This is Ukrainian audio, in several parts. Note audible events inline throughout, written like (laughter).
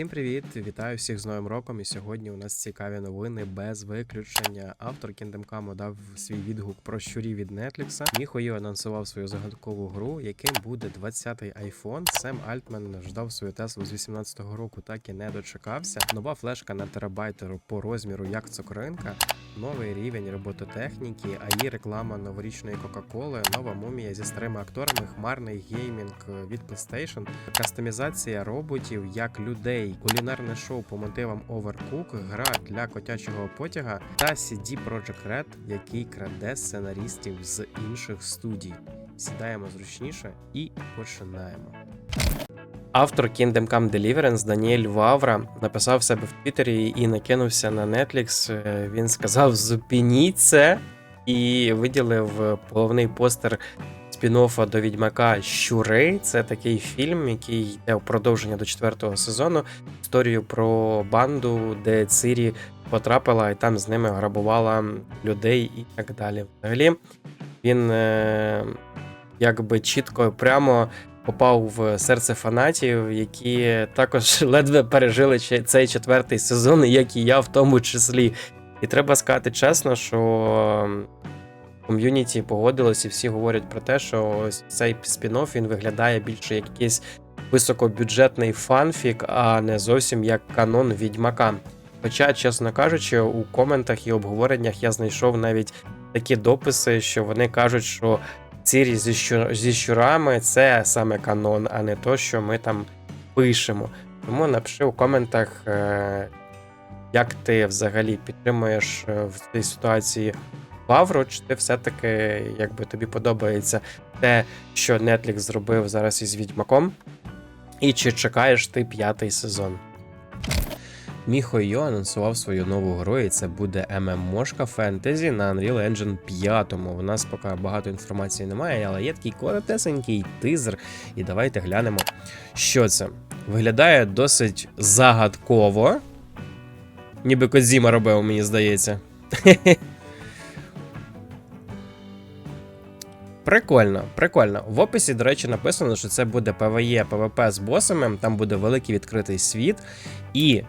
Всім привіт! Вітаю всіх з Новим роком. І сьогодні у нас цікаві новини без виключення. Автор Kingdom Come дав свій відгук про щурі від Netflix. Міхої анонсував свою загадкову гру, яким буде 20-й iPhone. Сем Альтман ждав свою Теслу з 18-го року, так і не дочекався. Нова флешка на терабайтеру по розміру, як цукринка, новий рівень робототехніки, АІ реклама новорічної Кока-Коли, нова мумія зі старими акторами, хмарний геймінг від PlayStation, кастомізація роботів як людей, кулінарне шоу по мотивам Overcook, гра для котячого потяга та CD Projekt Red, який краде сценарістів з інших студій. Сідаємо зручніше і починаємо. Автор Kingdom Come Deliverance Даніель Вавра написав себе в Твіттері і накинувся на Netflix. Е, Він сказав: зупиніть це і виділив головний постер спін-оффа до Відьмака Щури. Це такий фільм, який йде в продовження до четвертого сезону. Історію про банду, де Цирі потрапила і там з ними грабувала людей і так далі. Взагалі він е, якби чітко прямо попав в серце фанатів, які також (laughs) ледве пережили цей четвертий сезон, як і я в тому числі. І треба сказати чесно, що ком'юніті погодилось, і всі говорять про те, що ось цей спін-офф, він виглядає більше як якийсь високобюджетний фанфік, а не зовсім як канон відьмака. Хоча, чесно кажучи, у коментах і обговореннях я знайшов навіть такі дописи, що вони кажуть, що Цірі зі, щур... зі щурами це саме канон, а не то, що ми там пишемо. Тому напиши у коментах, е, як ти взагалі підтримуєш е, в цій ситуації Лавру, чи ти все-таки якби тобі подобається те, що Netflix зробив зараз із Відьмаком, і чи чекаєш ти п'ятий сезон? Міхо Йо анонсував свою нову гру, і це буде ММОшка фентезі на Unreal Engine 5. У нас поки багато інформації немає, але є такий коротесенький тизер. І давайте глянемо, що це. Виглядає досить загадково. Ніби Кодзіма робив, мені здається. (laughs) Прикольно, прикольно. В описі, до речі, написано, що це буде PvE, PvP з босами, там буде великий відкритий світ, і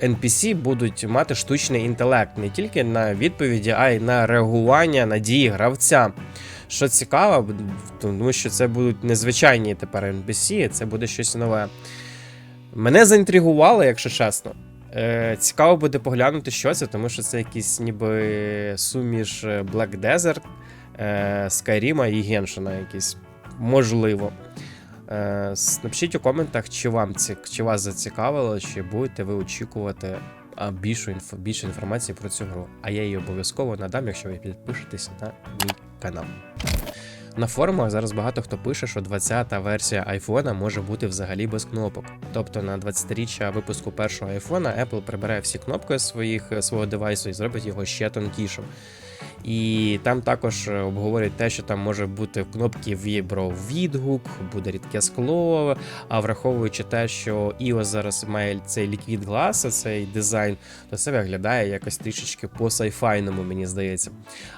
NPC будуть мати штучний інтелект не тільки на відповіді, а й на реагування на дії гравця. Що цікаво, тому що це будуть незвичайні тепер NPC, це буде щось нове. Мене заінтригувало, якщо чесно. Е, Цікаво буде поглянути, що це, тому що це якийсь ніби суміш е, Black Desert, е, Скайріма і Геншина якийсь. Можливо. Е, Напишіть у коментах, чи вам ці, чи вас зацікавило, чи будете ви очікувати більшу, інф, більше інформації про цю гру. А я її обов'язково надам, якщо ви підпишетесь на мій канал. На форумах зараз багато хто пише, що 20-та версія айфона може бути взагалі без кнопок. Тобто на 20-річчя випуску першого айфона Apple прибере всі кнопки своїх, свого девайсу і зробить його ще тонкішим. І там також е, обговорюють те, що там може бути в кнопці вібро-відгук, буде рідке скло. А враховуючи те, що iOS зараз має цей ліквід гласа, цей дизайн, то це виглядає якось трішечки по-сайфайному, мені здається.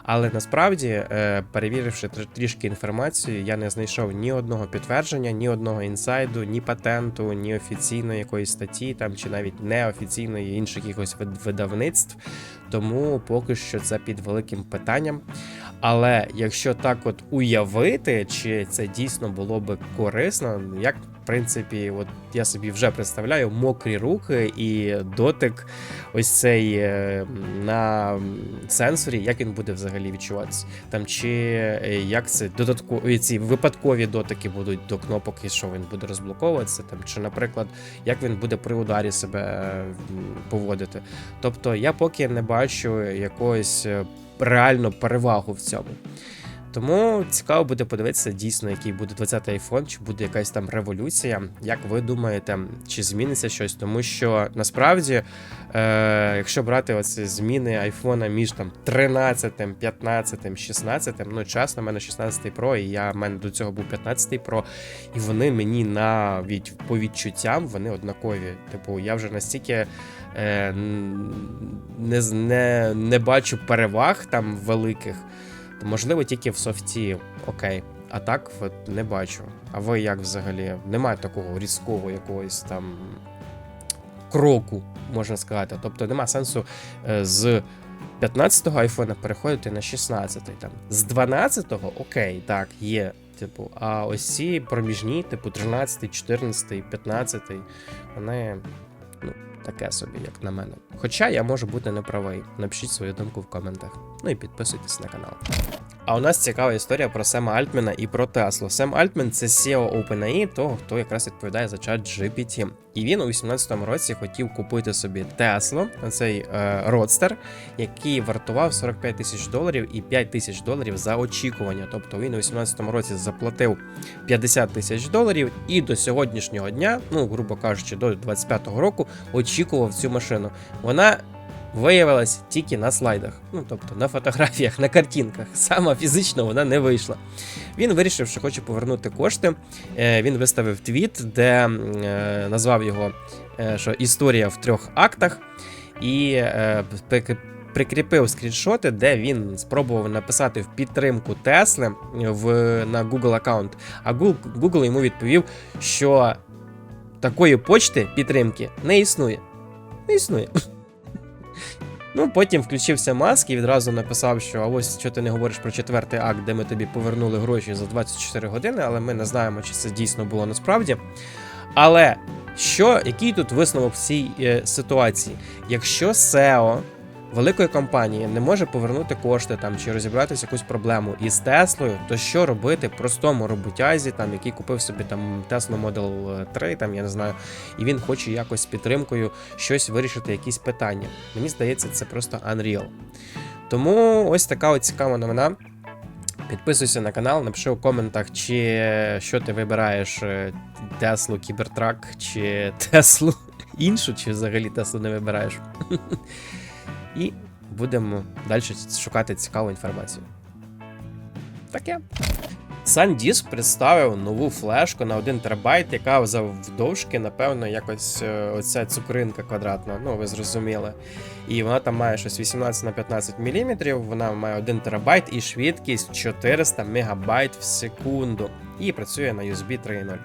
Але насправді, е, перевіривши трішки інформацію, я не знайшов ні одного підтвердження, ні одного інсайду, ні патенту, ні офіційної якоїсь статті, там чи навіть неофіційної інших якихось вид- видавництв. Тому поки що це під великим питанням. Але якщо так от уявити, чи це дійсно було би корисно, як в принципі, от я собі вже представляю мокрі руки і дотик, ось цей е, на сенсорі, як він буде взагалі відчуватися. Там чи е, як це додаткові ці випадкові дотики будуть до кнопок, і що він буде розблоковуватися, там чи, наприклад, як він буде при ударі себе е, поводити. Тобто я поки не бачу якогось е, реально перевагу в цьому. Тому цікаво буде подивитися дійсно, який буде 20-й iPhone, чи буде якась там революція. Як ви думаєте, чи зміниться щось? Тому що насправді, е, якщо брати оці зміни айфона між там 13, 15, 16, ну чесно, в мене 16 Pro, і я в мене до цього був 15 Pro, і вони мені на від по відчуттям вони однакові. Типу, я вже настільки е, не, не, не бачу переваг там великих. То можливо тільки в софті окей. А так от, не бачу. А ви як взагалі? Немає такого різкого якогось там кроку, можна сказати. Тобто нема сенсу е, з 15-го айфона переходити на 16-й. Там. З 12-го, окей, так, є. Типу, а ось ці проміжні, типу 13, 14, 15, вони ну, таке собі, як на мене. Хоча я можу бути неправий. Напишіть свою думку в коментах. Ну і підписуйтесь на канал. А у нас цікава історія про Сема Альтмена і про Теслу. Сем Альтмен це SEO OpenAI, того, хто якраз відповідає за чат GPT. І він у 18-му році хотів купити собі Теслу, цей е, родстер, який вартував 45 тисяч доларів і 5 тисяч доларів за очікування. Тобто він у 18-му році заплатив 50 тисяч доларів і до сьогоднішнього дня, ну грубо кажучи, до 25-го року, очікував цю машину. Вона виявилась тільки на слайдах, ну тобто на фотографіях, на картинках. Сама фізично вона не вийшла. Він вирішив, що хоче повернути кошти. Е, Він виставив твіт, де е, назвав його е, що історія в трьох актах, і прикріпив скріншоти, де він спробував написати в підтримку Тесли в, на Google аккаунт. А Google йому відповів, що такої почти підтримки не існує. Не існує. Ну, потім включився Маск і відразу написав, що а ось що ти не говориш про четвертий акт, де ми тобі повернули гроші за 24 години, але ми не знаємо, чи це дійсно було насправді. Але що, який тут висновок в цій е, ситуації? Якщо SEO великої компанії не може повернути кошти там чи розібратися якусь проблему із Теслою, то що робити простому роботязі, там який купив собі там Tesla Model 3, там я не знаю, і він хоче якось з підтримкою щось вирішити, якісь питання. Мені здається, це просто unreal. Тому ось така от цікава новина. Підписуйся на канал, напиши у коментах, чи що ти вибираєш е, Теслу Кібертрак, чи Теслу іншу, чи взагалі Теслу не вибираєш. (laughs) І будемо далі шукати цікаву інформацію. Таке. SanDisk представив нову флешку на 1 терабайт, яка завдовжки, напевно, якось е, оця цукринка квадратна, ну ви зрозуміли. І вона там має щось 18 на 15 мм, вона має 1 терабайт і швидкість 400 мегабайт в секунду. І працює на USB 3.0.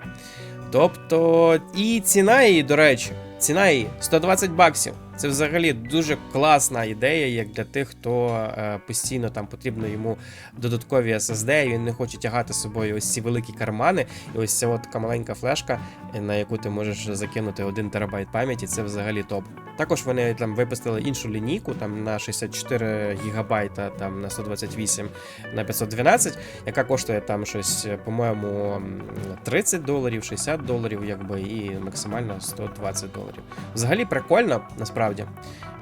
Тобто, і ціна її, до речі, ціна її 120 баксів. Це взагалі дуже класна ідея, як для тих, хто е, постійно там потрібно йому додаткові SSD, і він не хоче тягати з собою ось ці великі кармани. І ось ця от така маленька флешка, е, на яку ти можеш закинути 1 терабайт пам'яті, це взагалі топ. Також вони там випустили іншу лінійку там на 64 гігабайта, там на 128 на 512, яка коштує там щось, е, по-моєму, 30 доларів, 60 доларів, якби, і максимально 120 доларів. Взагалі прикольно, насправді,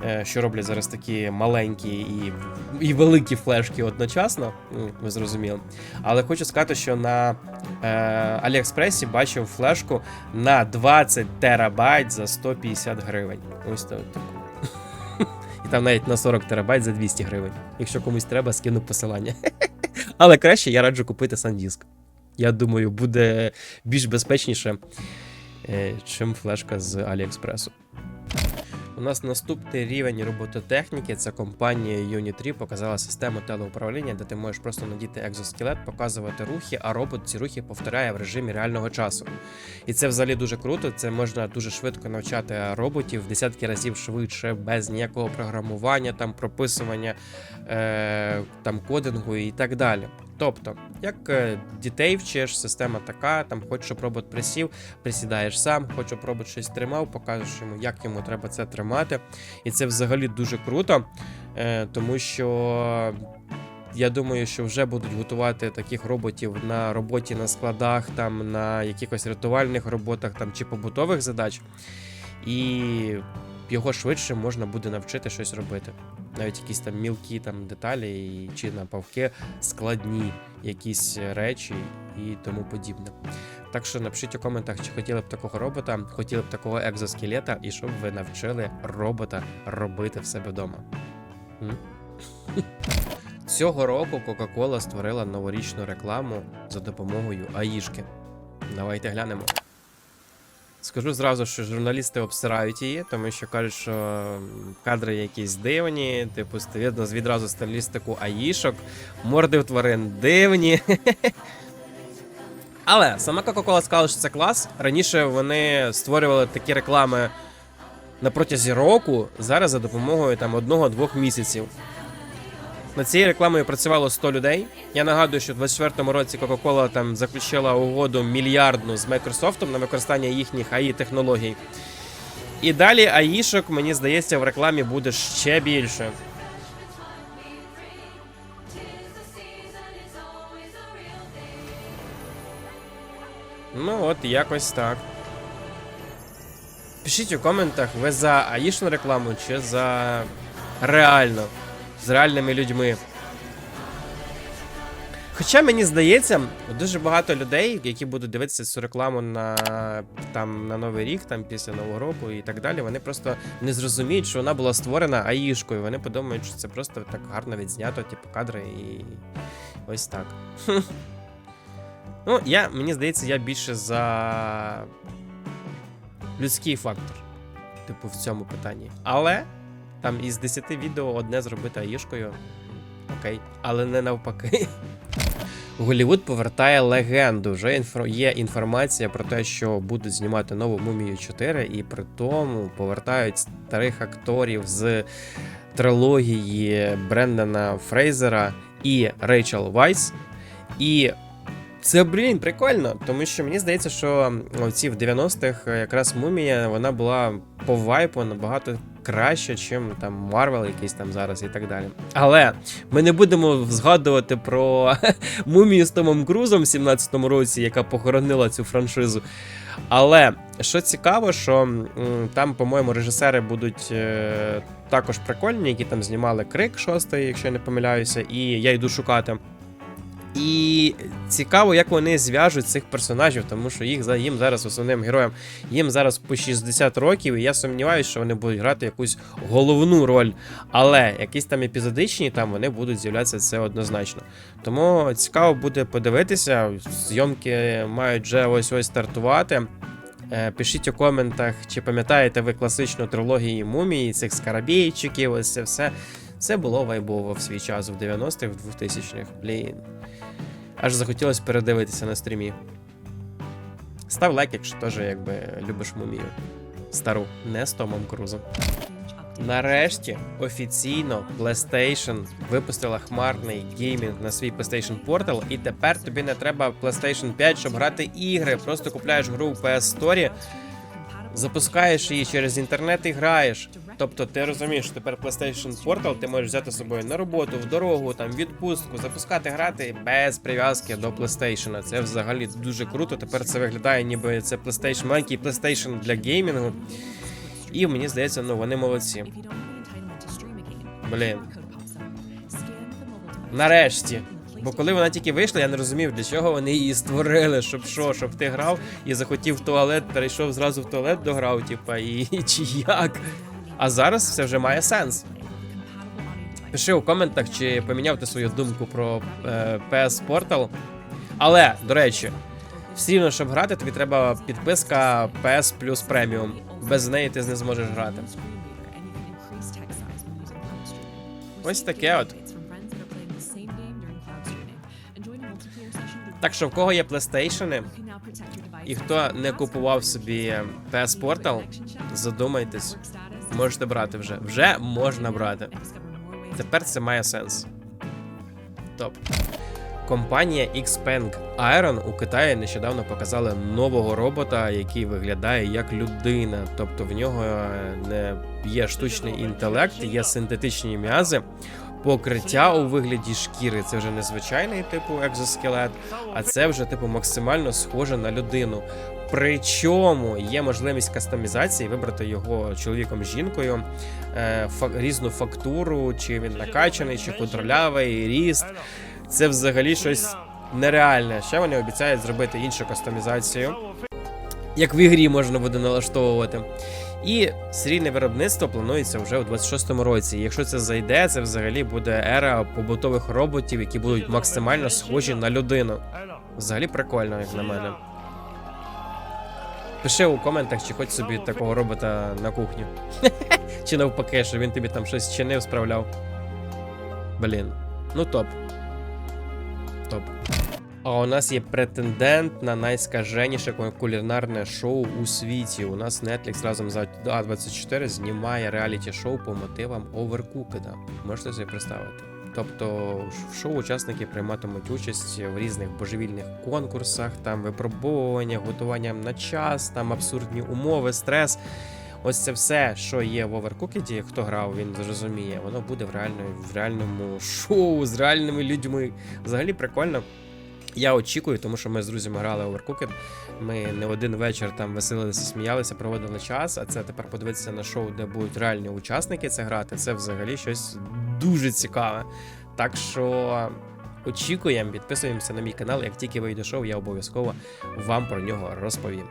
е, що роблять зараз такі маленькі і, і великі флешки одночасно, ну, ви зрозуміли. Але хочу сказати, що на е, Аліекспресі бачив флешку на 20 терабайт за 150 гривень. Ось так. І там навіть на 40 терабайт за 200 гривень. Якщо комусь треба, скину посилання. (laughs) Але краще я раджу купити SanDisk. Я думаю, буде більш безпечніше, е, чим флешка з Аліекспресу. У нас наступний рівень робототехніки. Це компанія Unity показала систему телеуправління, де ти можеш просто надіти екзоскелет, показувати рухи, а робот ці рухи повторяє в режимі реального часу. І це взагалі дуже круто. Це можна дуже швидко навчати роботів в десятки разів швидше, без ніякого програмування, там прописування е, там кодингу і так далі. Тобто, як е, дітей вчиш, система така, там хочеш, щоб робот присів, присідаєш сам, хочеш, щоб робот щось тримав, покажеш йому, як йому треба це тримати. І це взагалі дуже круто, е, тому що. Я думаю, що вже будуть готувати таких роботів на роботі на складах, там на якихось рятувальних роботах там чи побутових задач, і його швидше можна буде навчити щось робити. Навіть якісь там мілкі там деталі чи навпавки складні якісь речі і тому подібне. Так що напишіть у коментах, чи хотіли б такого робота, хотіли б такого екзоскелета, і щоб ви навчили робота робити в себе вдома. (laughs) Цього року Coca-Cola створила новорічну рекламу за допомогою АІшки. Давайте глянемо. Скажу зразу, що журналісти обсирають її, тому що кажуть, що кадри якісь дивні, типу, видно відразу стилістику аїшок, морди в тварин дивні. (laughs) Але сама Coca-Cola сказала, що це клас. Раніше вони створювали такі реклами на протязі року, зараз за допомогою там одного-двох місяців. Над цією рекламою працювало 100 людей. Я нагадую, що в 24-му році Coca-Cola там заключила угоду мільярдну з Microsoft на використання їхніх AI технологій. І далі аїшок, мені здається, в рекламі буде ще більше. Ну, от якось так. Пишіть у коментах, ви за аїшну рекламу чи за реально, з реальними людьми. Хоча мені здається, дуже багато людей, які будуть дивитися цю рекламу на, там, на Новий рік, там, після Нового року і так далі, вони просто не зрозуміють, що вона була створена аїшкою. Вони подумають, що це просто так гарно відзнято, типу, кадри і ось так. Ну, я, мені здається, я більше за людський фактор, типу, в цьому питанні. Але там із 10 відео одне зробити аїшкою. Окей, але не навпаки. (laughs) Голівуд повертає легенду. Вже інфо... є інформація про те, що будуть знімати нову Мумію 4, і при тому повертають старих акторів з трилогії Брендана Фрейзера і Рейчел Вайс. І це, блін, прикольно, тому що мені здається, що ці в 90-х якраз мумія вона була по вайпу набагато краще, чим там Марвел якийсь там зараз і так далі. Але ми не будемо згадувати про (laughs) мумію з Томом Крузом в 17-му році, яка похоронила цю франшизу. Але що цікаво, що там, по-моєму, режисери будуть е, також прикольні, які там знімали крик шостий, якщо я не помиляюся, і я йду шукати. І цікаво, як вони зв'яжуть цих персонажів, тому що їх за їм зараз основним героям їм зараз по 60 років, і я сумніваюся, що вони будуть грати якусь головну роль. Але якісь там епізодичні там вони будуть з'являтися це однозначно. Тому цікаво буде подивитися. Зйомки мають вже ось ось стартувати. Е, Пишіть у коментах, чи пам'ятаєте ви класичну трилогію мумії, цих скарабійчиків, ось це все. Це було вайбово в свій час в 90-х, в 2000-х. Блін. Аж захотілося передивитися на стрімі. Став лайк, якщо теж якби любиш мумію. Стару, не з Томом Крузом. Нарешті офіційно PlayStation випустила хмарний геймінг на свій PlayStation Portal, і тепер тобі не треба PlayStation 5, щоб грати ігри. Просто купляєш гру в PS Store, запускаєш її через інтернет і граєш. Тобто ти розумієш, що тепер PlayStation Portal ти можеш взяти з собою на роботу, в дорогу, там відпустку, запускати грати без прив'язки до PlayStation. Це взагалі дуже круто. Тепер це виглядає, ніби це PlayStation, маленький PlayStation для геймінгу. І мені здається, ну вони молодці. Блін. Нарешті. Бо коли вона тільки вийшла, я не розумів, для чого вони її створили, щоб що, щоб ти грав і захотів в туалет, перейшов зразу в туалет, дограв, типа, і чи як. А зараз все вже має сенс. Пиши у коментах, чи поміняв ти свою думку про е, PS Portal. Але, до речі, все рівно, щоб грати, тобі треба підписка PS Plus Premium. Без неї ти не зможеш грати. Ось таке от. Так що в кого є PlayStation, і хто не купував собі PS Portal, задумайтесь, можете брати вже. Вже можна брати. Тепер це має сенс. Топ. Компанія Xpeng Iron у Китаї нещодавно показали нового робота, який виглядає як людина. Тобто в нього не є штучний інтелект, є синтетичні м'язи. Покриття у вигляді шкіри це вже не звичайний типу екзоскелет, а це вже типу максимально схоже на людину. Причому є можливість кастомізації вибрати його чоловіком жінкою, е, різну фактуру, чи він накачаний, чи худролявий, ріст. Це взагалі щось нереальне. Ще вони обіцяють зробити іншу кастомізацію, як в ігрі можна буде налаштовувати. І серійне виробництво планується вже у 26-му році. Якщо це зайде, це взагалі буде ера побутових роботів, які будуть максимально схожі на людину. Взагалі прикольно, як на мене. Пиши у коментах, чи хоч собі такого робота на кухню. (laughs) чи навпаки, що він тобі там щось чинив, справляв. Блін. Ну топ. А у нас є претендент на найскаженіше кулінарне шоу у світі. У нас Netflix разом з А24 знімає реаліті-шоу по мотивам Overcooked. Можете собі представити. Тобто в шоу учасники прийматимуть участь в різних божевільних конкурсах, там випробовування, готування на час, там абсурдні умови, стрес. Ось це все, що є в Overcooked, хто грав, він зрозуміє, воно буде в, реально, в реальному шоу з реальними людьми. Взагалі прикольно. Я очікую, тому що ми з друзями грали Overcooked. Ми не один вечір там веселилися, сміялися, проводили час. А це тепер подивитися на шоу, де будуть реальні учасники це грати. Це взагалі щось дуже цікаве. Так що очікуємо, підписуємося на мій канал. Як тільки вийде шоу, я обов'язково вам про нього розповім.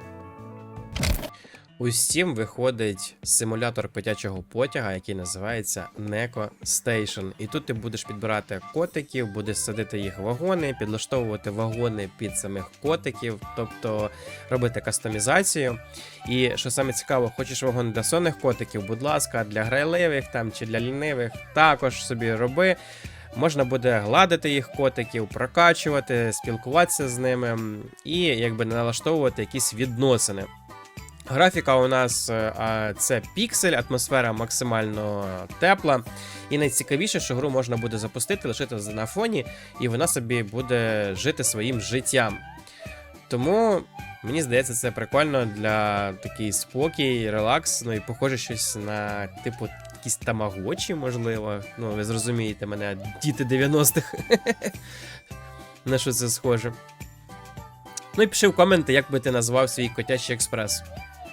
У Steam виходить симулятор котячого потяга, який називається Neko Station. І тут ти будеш підбирати котиків, будеш садити їх в вагони, підлаштовувати вагони під самих котиків, тобто робити кастомізацію. І що саме цікаво, хочеш вагон для сонних котиків, будь ласка, для грайливих там чи для лінивих, також собі роби. Можна буде гладити їх котиків, прокачувати, спілкуватися з ними і якби налаштовувати якісь відносини. Графіка у нас е, це піксель, атмосфера максимально тепла. І найцікавіше, що гру можна буде запустити, лишити на фоні, і вона собі буде жити своїм життям. Тому мені здається, це прикольно для такий спокій, релакс. Ну і похоже щось на типу якісь тамагочі, можливо. Ну, ви зрозумієте мене, діти 90-х. (laughs) На що це схоже. Ну і пиши в коменти, як би ти назвав свій котячий експрес.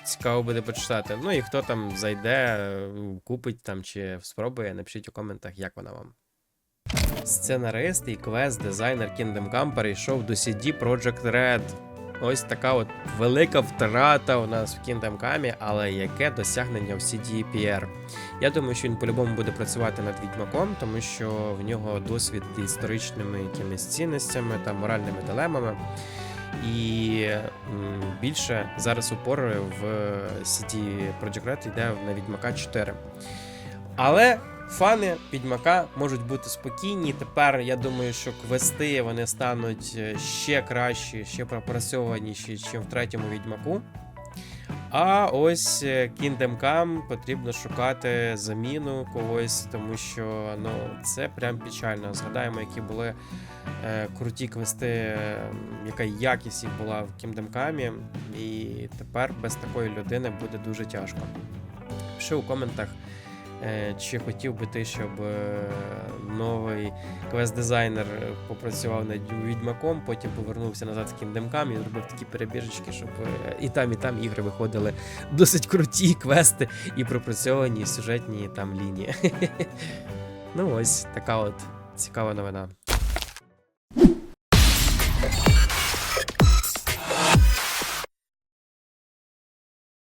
Цікаво буде почитати. Ну і хто там зайде, е, купить там чи спробує, напишіть у коментах, як вона вам. Сценарист і квест дизайнер Kingdom Come перейшов до CD Projekt Red. Ось така от велика втрата у нас в Kingdom Come, але яке досягнення в CDPR. Я думаю, що він по-любому буде працювати над відьмаком, тому що в нього досвід історичними якимись цінностями та моральними дилемами. І більше зараз упор в CD Projekt Red йде на Відьмака 4. Але фани Відьмака можуть бути спокійні. Тепер я думаю, що квести вони стануть е, ще кращі, ще пропрацьованіші, ніж в третьому відьмаку. А ось е, Kingdom Come потрібно шукати заміну когось, тому що ну, це прям печально. Згадаємо, які були е, круті квести, е, яка якість їх була в Kingdom Come, і тепер без такої людини буде дуже тяжко. Пиши у коментах, е, чи хотів би ти, щоб е, новий квест-дизайнер попрацював над відьмаком, потім повернувся назад в Kingdom Come і зробив такі перебіжечки, щоб е, і там, і там ігри виходили досить круті квести і пропрацьовані сюжетні там лінії. (laughs) ну ось така от цікава новина.